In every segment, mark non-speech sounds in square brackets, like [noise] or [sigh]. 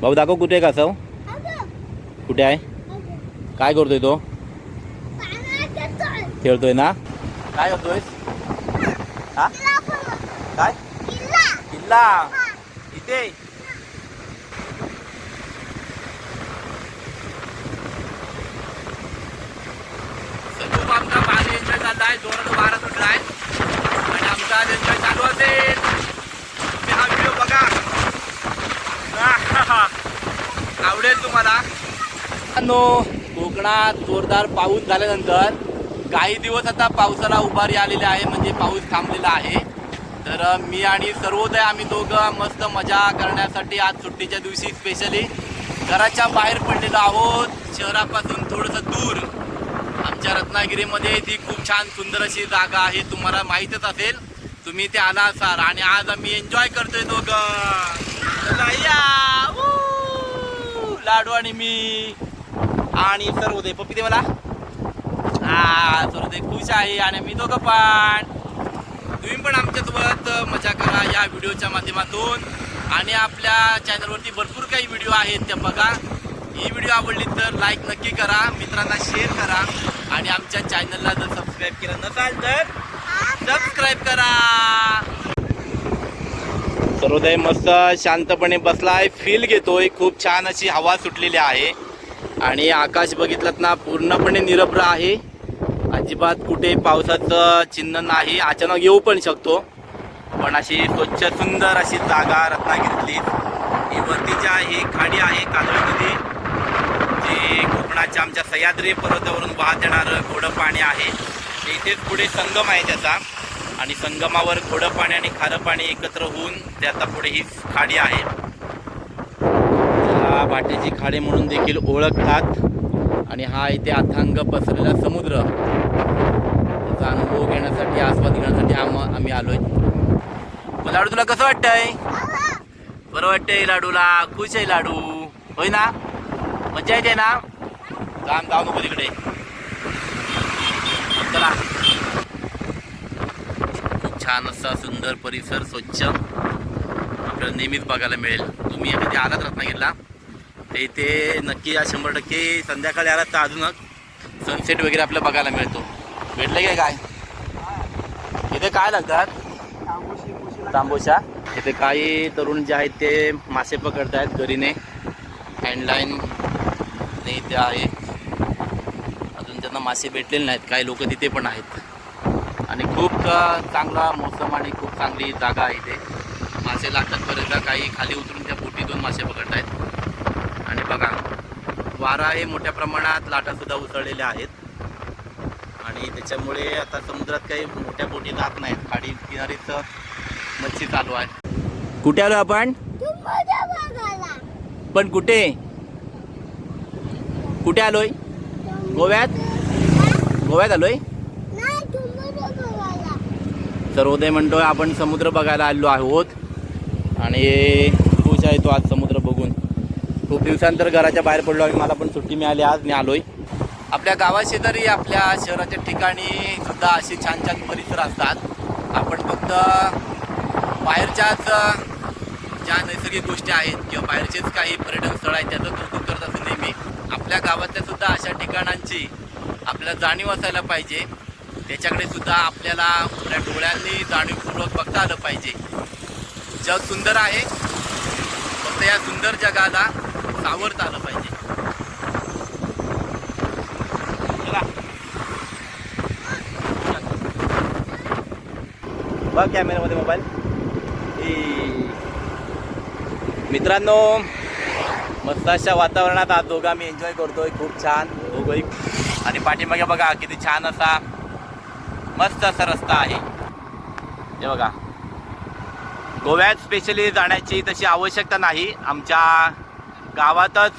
भाऊ दाखव कुठे आहे कासव? कुठे आहे? काय करतोय तो? खेळतोय ना? काय करतोय हा? काय? किल्ला. इथे. आमचा भारी एन्जॉय चालला आहे जोरात बारा सुटला आहे आणि आमचा एन्जॉय चालू असेल तुम्ही हा व्हिडिओ बघा आवडेल तुम्हाला मित्रांनो, कोकणात जोरदार पाऊस झाल्यानंतर काही दिवस आता पावसाला उभारी आलेली आहे म्हणजे पाऊस थांबलेला आहे. तर मी आणि सर्वोदय आम्ही दोघं मस्त मजा करण्यासाठी आज सुट्टीच्या दिवशी स्पेशली घराच्या बाहेर पडलेलो आहोत. शहरापासून थोडंसं दूर. आमच्या रत्नागिरीमध्ये ती खूप छान सुंदर अशी जागा आहे. तुम्हाला माहीतच असेल तुम्ही ते आला असाल आणि आज आम्ही एन्जॉय करतोय दोघं. या! लाडू आणि मी. आणि सर्वोदय पप्पी दे मला. हा सर्वोदय खुश आहे आणि मी दोघं पण. तुम्ही पण आमच्यासोबत मजा करा या व्हिडिओच्या माध्यमातून. आणि आपल्या चॅनलवरती भरपूर काही व्हिडिओ आहेत त्या बघा. ही व्हिडिओ आवडली तर लाईक नक्की करा मित्रांना शेअर करा. आणि आमच्या चॅनलला जर सबस्क्राईब केलं नसाल तर सबस्क्राईब करा. सर्वोदय मस्त शांतपणे बसलाय. फील घेतोय. खूप छान अशी हवा सुटलेली आहे. आणि आकाश बघितलं ना पूर्णपणे निरभ्र आहे. अजिबात कुठे पावसाचं चिन्ह नाही. अचानक येऊ पण शकतो. पण अशी स्वच्छ सुंदर अशी जागा रत्नागिरीतली. ही वरती जी आहे ही खाडी आहे काजळी नदी. जी कोकणाच्या आमच्या सह्याद्री पर्वतावरून वाहत येणारं गोडं पाणी आहे. इथेच पुढे संगम आहे त्याचा. आणि संगमावर गोडं पाणी आणि खारं पाणी एकत्र होऊन त्याचा पुढे ही खाडी आहे. याला भाट्याची खाडी म्हणून देखील ओळखतात. आणि हा इथे अथांग पसरलेला समुद्र. त्याचा अनुभव घेण्यासाठी आस्वाद घेण्यासाठी आम- आम्ही आलोय. लाडू तुला कसं वाटतंय? बरं वाटतंय लाडूला? खुश आहे लाडू. होय ना? मजा येते ना? काम जाऊ नको तिकडे. चला. खूप छान असा सुंदर परिसर स्वच्छ. आपल्याला नेहमीच बघायला मिळेल. तुम्ही कधी आलात रत्नागिरीला ते इथे नक्की या शंभर टक्के संध्याकाळी आलात तर अजूनच सनसेट वगैरे आपल्याला बघायला मिळतो. भेटलं काय काय इथे काय लागतात? तांबोशा. इथे काही तरुण जे आहेत ते मासे पकडत आहेत घरीने हँडलाईन इथे आहे. अजून त्यांना मासे भेटलेले नाहीत. काही लोक तिथे पण आहेत. आणि खूप चांगला मोसम आणि खूप चांगली जागा आहे इथे. मासे लागतात पर्यंत काही खाली उतरून त्या बोटीतून मासे पकडत आहेत बघा. वारा हे मोठ्या प्रमाणात लाटासुद्धा उसळलेल्या आहेत. आणि त्याच्यामुळे आता समुद्रात काही मोठ्या बोटी जात नाहीत. खाडी किनारीच मच्छी चालू आहे. कुठे आलो आपण? पण कुठे? कुठे आलोय? गोव्यात? गोव्यात आलोय? सर्वोदय म्हणतोय आपण समुद्र बघायला आलो आहोत. आणि खुश आहे तो आज समुद्र खूप दिवसानंतर घराच्या बाहेर पडलो आणि मला पण सुट्टी मिळाली आज मी आलोय. आपल्या गावा शेजारी आपल्या शहराच्या ठिकाणी सुद्धा असे छान छान परिसर असतात. आपण फक्त बाहेरच्याच ज्या नैसर्गिक गोष्टी आहेत किंवा बाहेरचेच काही पर्यटन स्थळ आहेत त्याचं कौतुक करत असं नेहमी आपल्या गावातल्या सुद्धा अशा ठिकाणांची आपल्याला जाणीव असायला पाहिजे. त्याच्याकडे सुद्धा आपल्याला आपल्या डोळ्यांनी जाणीवपूर्वक बघता आलं पाहिजे. जग सुंदर आहे. फक्त या सुंदर जगाला सावरता आलं पाहिजे. बघ कॅमेऱ्यामध्ये मोबाईल. मित्रांनो मस्त अशा वातावरणात आज दोघं आम्ही एन्जॉय करतोय. खूप छान. दोघंही. आणि पाठीमागे बघा किती छान असा मस्त असा रस्ता आहे. हे बघा. गोव्यात स्पेशली जाण्याची तशी आवश्यकता नाही. आमच्या गावातच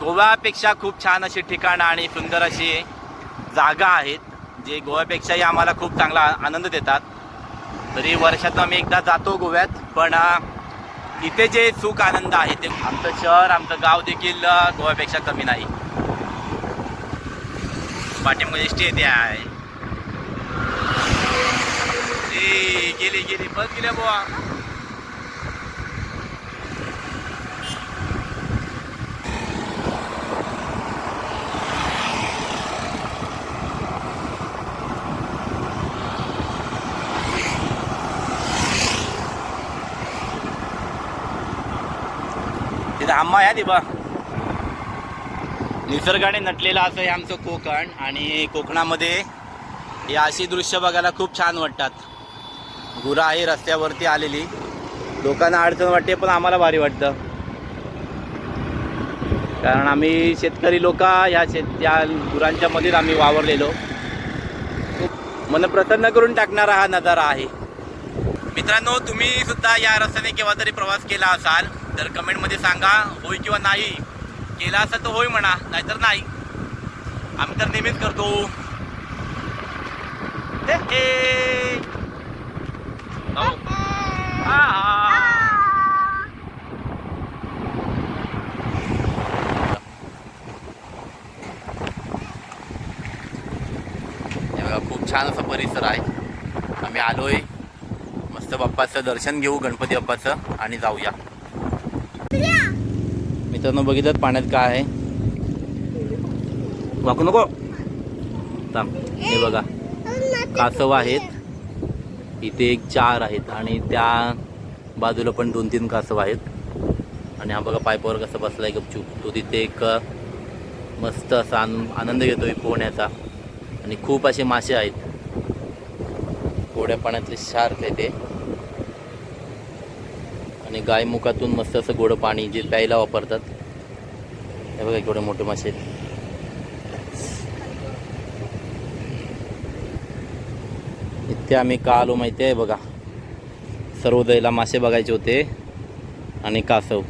गोव्यापेक्षा खूप छान अशी ठिकाणं आणि सुंदर अशी जागा आहेत जे गोव्यापेक्षाही आम्हाला खूप चांगला आनंद देतात. तरी वर्षातून आम्ही एकदा जातो गोव्यात पण इथे जे सुख आनंद आहे ते आमचं शहर आमचं गाव देखील गोव्यापेक्षा कमी नाही. पाठीमध्ये एस टी येते आहे. गेली गेली बस गेल्या बुवा. थांबा या दिबा निसर्गाने नटलेलं असं हे आमचं कोकण आणि कोकणामध्ये या अशी दृश्य बघायला खूप छान वाटतात. गुरं आहे रस्त्यावरती आलेली. लोकांना अडचण वाटते पण आम्हाला भारी वाटतं. कारण आम्ही शेतकरी लोक या शेत या गुरांच्या मध्येच आम्ही वावरलेलो. खूप मन प्रसन्न करून टाकणारा हा नजारा आहे. मित्रांनो तुम्ही सुद्धा या रस्त्याने केव्हा तरी प्रवास केला असाल. तर कमेंटमध्ये सांगा होय किंवा नाही. केला असेल तर होय म्हणा नाहीतर नाही. आम्ही तर नेहमीच करतो. हा, हा. खूप छान असा परिसर आहे. आम्ही आलोय. मस्त बाप्पाचं दर्शन घेऊ गणपती बाप्पाचं आणि जाऊया. मित्रांनो बघितलं पाण्यात काय आहे. वाकू नको. थांब हे बघा. कासव आहेत? इथे एक चार आहेत आणि त्या बाजूला पण दोन तीन कासव आहेत. आणि हा बघा पायपावर कसं बसलाय गपचूप. तो तिथे एक मस्त असा आन आनंद घेतोय पोहण्याचा. आणि खूप असे मासे आहेत. गोड्या पाण्यातले शार्क आहे ते. आणि गायमुखातून मस्त असं गोडं पाणी जे प्यायला वापरतात. हे बघा एवढे मोठे मासे आहेत. इथे आम्ही का आलो माहिती आहे बघा. सर्वोदयला मासे बघायचे होते आणि कासव.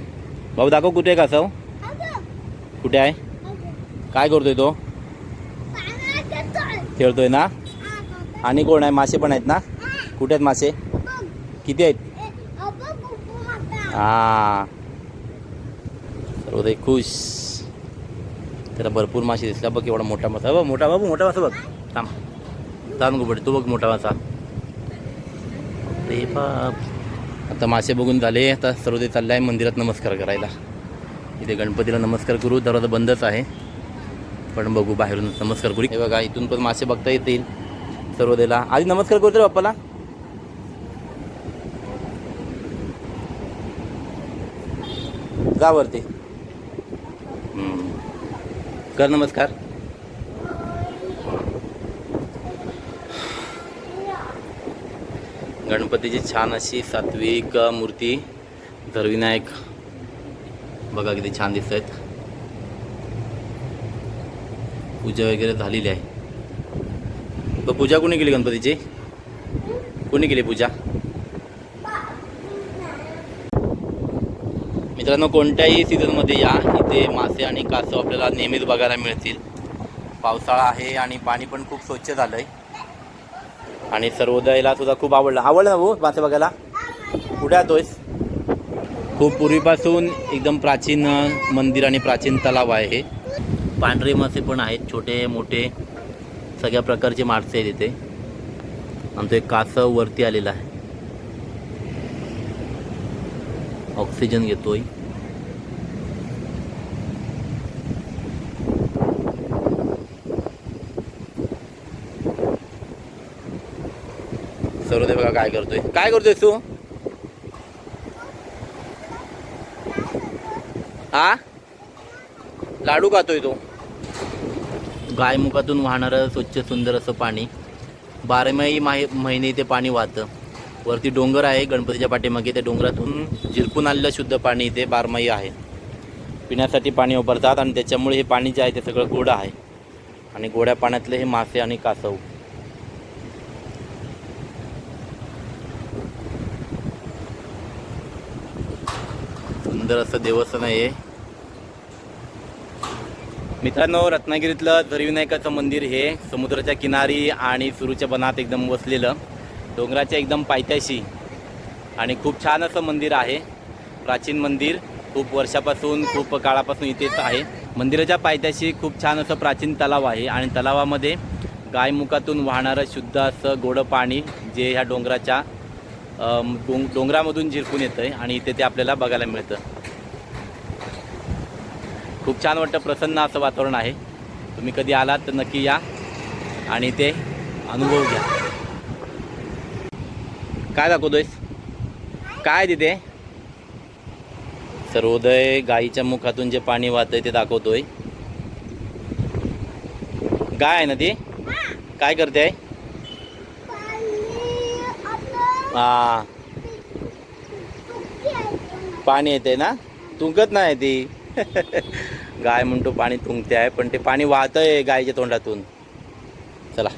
भाऊ दाखव कुठे आहे कासव? कुठे आहे? काय करतोय तो? खेळतोय ना? आणि कोण आहे? मासे पण आहेत ना? कुठे आहेत मासे? किती आहेत? हा. सर्वोदय खुश. त्याला भरपूर मासे दिसला बघ एवढा मोठा मासा. बघ मोठा बाबू मोठा मासा बघ. थांब. थांब गुबड तू बघ मोठा मासा. रे बाप. आता मासे बघून झाले. आता सर्वोदय चालला आहे मंदिरात नमस्कार करायला. इथे गणपतीला नमस्कार करू. दरवाजा बंदच आहे. पण बघू बाहेरून नमस्कार करू. हे बघा इथून पण मासे बघता येतील. सर्वोदयला आधी नमस्कार करू तर बाप्पाला. गावरते कर नमस्कार. गणपतीची छान अशी सात्विक मूर्ती धरविनायक. बघा किती छान दिसत आहेत पूजा वगैरे झालेली आहे. तर पूजा कोणी केली गणपतीची? कोणी केली पूजा? मित्रांनो कोणत्याही सीझनमध्ये या. इथे मासे आणि कासव आपल्याला नेहमीच बघायला मिळतील. पावसाळा आहे आणि पाणी पण खूप स्वच्छ झालं आहे आणि सर्वोदयला सुद्धा खूप आवडलं. आवडलं ना भाऊ मासे बघायला? कुठे आतोयस खूप पूर्वीपासून एकदम प्राचीन मंदिर आणि प्राचीन तलाव आहे. हे पांढरे मासे पण आहेत छोटे मोठे. सगळ्या प्रकारचे मासे आहेत इथे. आणि तो एक कासव वरती आलेला आहे. ऑक्सिजन घेतोय. सर्वदय बघा काय करतोय. काय करतोय तू? हा? लाडू खातोय तो. गायमुखातून वाहणारं स्वच्छ सुंदर असं पाणी. बारामाही माही महिने ते पाणी वाहतं. वरती डोंगर आहे गणपतीच्या पाठीमागे त्या डोंगरातून झिरपून आलेलं शुद्ध पाणी इथे बारमाही आहे. पिण्यासाठी पाणी वापरतात आणि त्याच्यामुळे हे पाणी जे आहे ते सगळं गोडं आहे. आणि गोड्या पाण्यातले हे मासे आणि कासव. सुंदर असं देवस्थान आहे. मित्रांनो रत्नागिरीतलं धरविनायकाचं मंदिर हे समुद्राच्या किनारी आणि सुरूच्या बनात एकदम वसलेलं डोंगराच्या एकदम पायथ्याशी आणि खूप छान असं मंदिर आहे. प्राचीन मंदिर खूप वर्षापासून खूप काळापासून इथेच आहे. मंदिराच्या पायथ्याशी खूप छान असं प्राचीन तलाव आहे आणि तलावामध्ये गायमुखातून वाहणारं शुद्ध असं गोडं पाणी जे ह्या डोंगराच्या डोंग डोंगरामधून झिरकून येतं आहे आणि इथे ते आपल्याला बघायला मिळतं. खूप छान वाटतं प्रसन्न असं वातावरण आहे. तुम्ही कधी आलात तर नक्की या आणि ते अनुभव घ्या. काय दाखवतोयस? काय तिथे? सर्वोदय गाईच्या मुखातून जे पाणी वाहतंय ते दाखवतोय. गाय आहे ना ती? काय करते? हा. पाणी येते ना? तुंकत नाही ती. [laughs] गाय म्हणतो पाणी तुंगते आहे पण ते पाणी वाहतंय गायच्या तोंडातून. चला.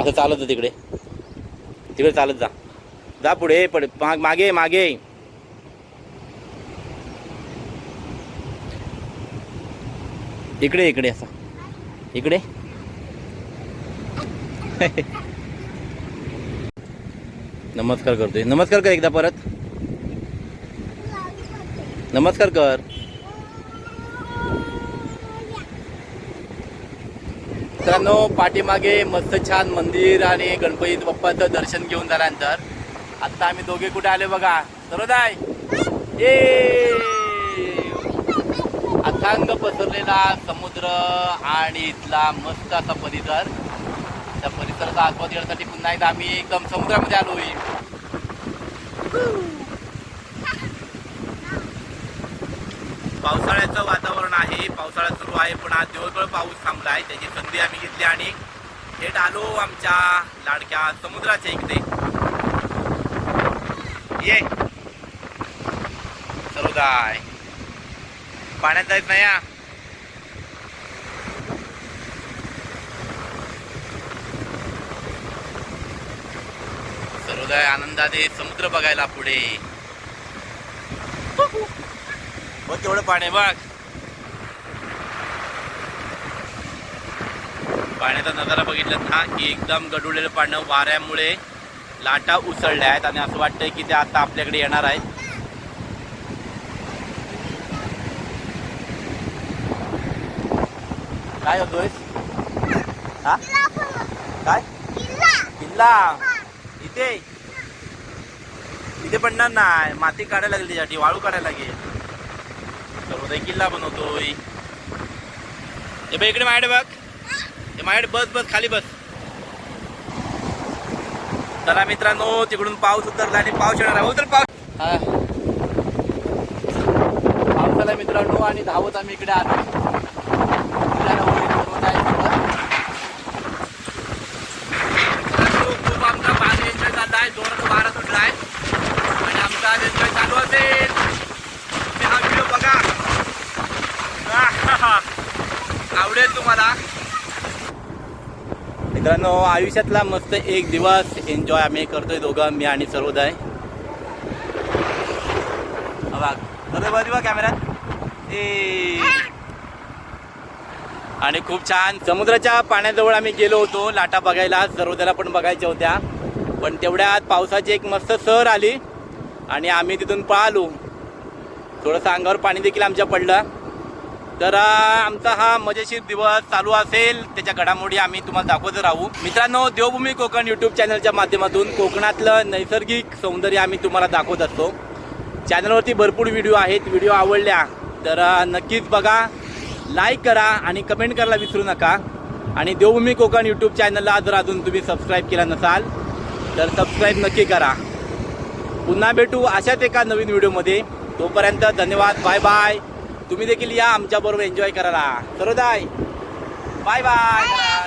असं चालत जा तिकडे. तिकडे चालत जा. जा पुढे पड मागे मागे. इकडे इकडे असा. इकडे. नमस्कार करतोय. नमस्कार कर एकदा परत. नमस्कार कर. मित्रांनो पाठीमागे मस्त छान मंदिर आणि गणपती बाप्पाचं दर्शन घेऊन झाल्यानंतर आता आम्ही दोघे कुठे आले बघा. सरोदाय! ये! अथांग पसरलेला समुद्र आणि इथला मस्त असा परिसर. त्या परिसराचा आस्वाद घेण्यासाठी पुन्हा एकदा आम्ही एकदम समुद्रामध्ये आलो पावसाळ्याचं वातावरण आहे. आहे पण आज दिवसभर पाऊस थांबला आहे. त्याची संधी आम्ही घेतली आणि थेट आलो आमच्या लाडक्या समुद्राच्या इकडे. ये. सर्वदाय पाण्यात जायच नाही या सरोदय आनंदाने समुद्र बघायला पुढे. बघ तेवढं पाणी बघ. पाण्याचा नजारा बघितला ना की एकदम गडुळलेलं पाणी वाऱ्यामुळे लाटा उसळल्या आहेत आणि असं वाटतंय की ते आता आपल्याकडे येणार आहेत. काय होतोय हा? काय? किल्ला. इथे? इथे पडणार नाही. माती काढायला लागेल त्याच्यासाठी वाळू काढायला लागेल. तर उद्या किल्ला बनवतोय. हे बघ इकडे माझ्याकडे बघ. माझ्याकडे बस बस खाली बस. चला मित्रांनो तिकडून पाऊस उतरला आणि पाऊस येणार आहे. हो, उतर पाऊस. हा. पावसाला मित्रांनो आणि धावत आम्ही इकडे आलो फिरायला वगैरे फिरवत आहे सोबत. मित्रांनो, खूप आमचा भारी एन्जॉय चालला आहे जोरात वारा सुटला आहे आणि आमचा आज एन्जॉय चालू असेल तुम्ही हा व्हिडिओ बघा आवडेल तुम्हाला मित्रांनो आयुष्यातला मस्त एक दिवस एन्जॉय आम्ही करतोय दोघं मी आणि सर्वोदय बघा बघा कॅमेऱ्यात ए. आणि खूप छान समुद्राच्या पाण्याजवळ आम्ही गेलो होतो लाटा बघायला. सर्वोदयाला पण बघायच्या होत्या. पण तेवढ्यात पावसाची एक मस्त सर आली आणि आम्ही तिथून पळालो. थोडंसं अंगावर पाणी देखील आमच्या पडलं. तर आमचा हा मजेशीर दिवस चालू असेल. त्याच्या घडामोडी आम्ही तुम्हाला दाखवत राहू. मित्रांनो देवभूमी कोकण यूट्यूब चॅनलच्या माध्यमातून कोकणातलं नैसर्गिक सौंदर्य आम्ही तुम्हाला दाखवत असतो. चॅनलवरती भरपूर व्हिडिओ आहेत. व्हिडिओ आवडल्या तर नक्कीच बघा. लाईक करा आणि कमेंट करायला विसरू नका. आणि देवभूमी कोकण यूट्यूब चॅनलला जर अजून तुम्ही सबस्क्राईब केला नसाल तर सबस्क्राईब नक्की करा. पुन्हा भेटू अशाच एका नवीन व्हिडिओमध्ये तोपर्यंत धन्यवाद. बाय बाय तुम्ही देखील या आमच्याबरोबर एन्जॉय करायला. सर्वदाय बाय बाय